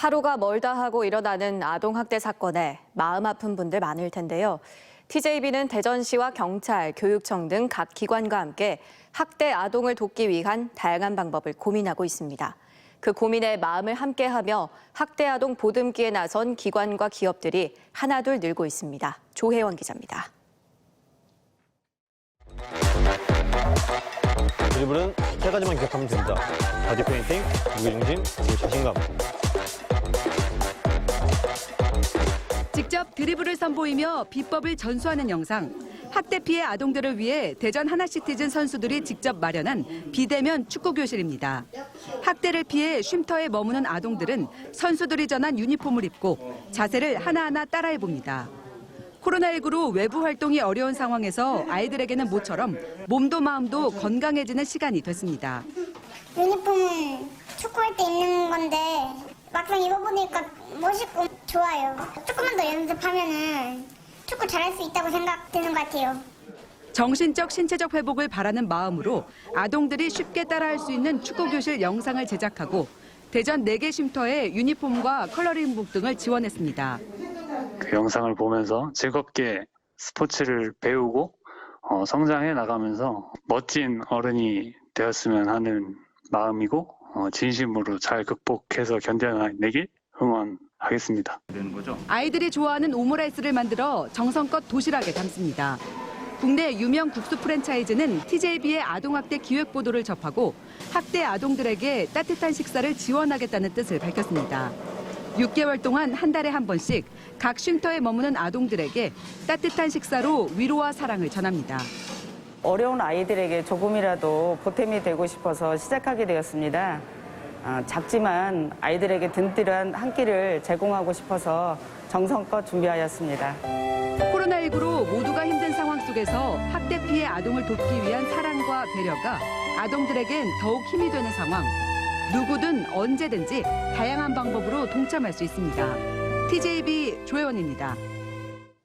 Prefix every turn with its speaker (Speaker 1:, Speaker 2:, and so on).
Speaker 1: 하루가 멀다 하고 일어나는 아동학대 사건에 마음 아픈 분들 많을 텐데요. TJB는 대전시와 경찰, 교육청 등 각 기관과 함께 학대 아동을 돕기 위한 다양한 방법을 고민하고 있습니다. 그 고민에 마음을 함께하며 학대 아동 보듬기에 나선 기관과 기업들이 하나둘 늘고 있습니다. 조혜원 기자입니다.
Speaker 2: 드리블은 세 가지만 기억하면 됩니다. 바디 페인팅, 무게중심, 자신감.
Speaker 3: 드리블을 선보이며 비법을 전수하는 영상. 학대 피해 아동들을 위해 대전 하나시티즌 선수들이 직접 마련한 비대면 축구 교실입니다. 학대를 피해 쉼터에 머무는 아동들은 선수들이 전한 유니폼을 입고 자세를 하나하나 따라해 봅니다. 코로나19로 외부 활동이 어려운 상황에서 아이들에게는 모처럼 몸도 마음도 건강해지는 시간이 됐습니다.
Speaker 4: 유니폼은 축구할 때 입는 건데 막상 입어보니까 멋있고 좋아요. 조금만 더 연습하면은 축구 잘할 수 있다고 생각되는 것 같아요.
Speaker 3: 정신적, 신체적 회복을 바라는 마음으로 아동들이 쉽게 따라할 수 있는 축구 교실 영상을 제작하고 대전 4개 쉼터에 유니폼과 컬러링북 등을 지원했습니다.
Speaker 5: 그 영상을 보면서 즐겁게 스포츠를 배우고 어, 성장해 나가면서 멋진 어른이 되었으면 하는 마음이고 어, 진심으로 잘 극복해서 견뎌내길 응원하겠습니다.
Speaker 3: 아이들이 좋아하는 오므라이스를 만들어 정성껏 도시락에 담습니다. 국내 유명 국수 프랜차이즈는 TJB의 아동학대 기획 보도를 접하고 학대 아동들에게 따뜻한 식사를 지원하겠다는 뜻을 밝혔습니다. 6개월 동안 한 달에 한 번씩 각 쉼터에 머무는 아동들에게 따뜻한 식사로 위로와 사랑을 전합니다.
Speaker 6: 어려운 아이들에게 조금이라도 보탬이 되고 싶어서 시작하게 되었습니다. 아, 작지만 아이들에게 든든한 한 끼를 제공하고 싶어서 정성껏 준비하였습니다.
Speaker 3: 코로나19로 모두가 힘든 상황 속에서 학대 피해 아동을 돕기 위한 사랑과 배려가 아동들에겐 더욱 힘이 되는 상황. 누구든 언제든지 다양한 방법으로 동참할 수 있습니다. TJB 조혜원입니다.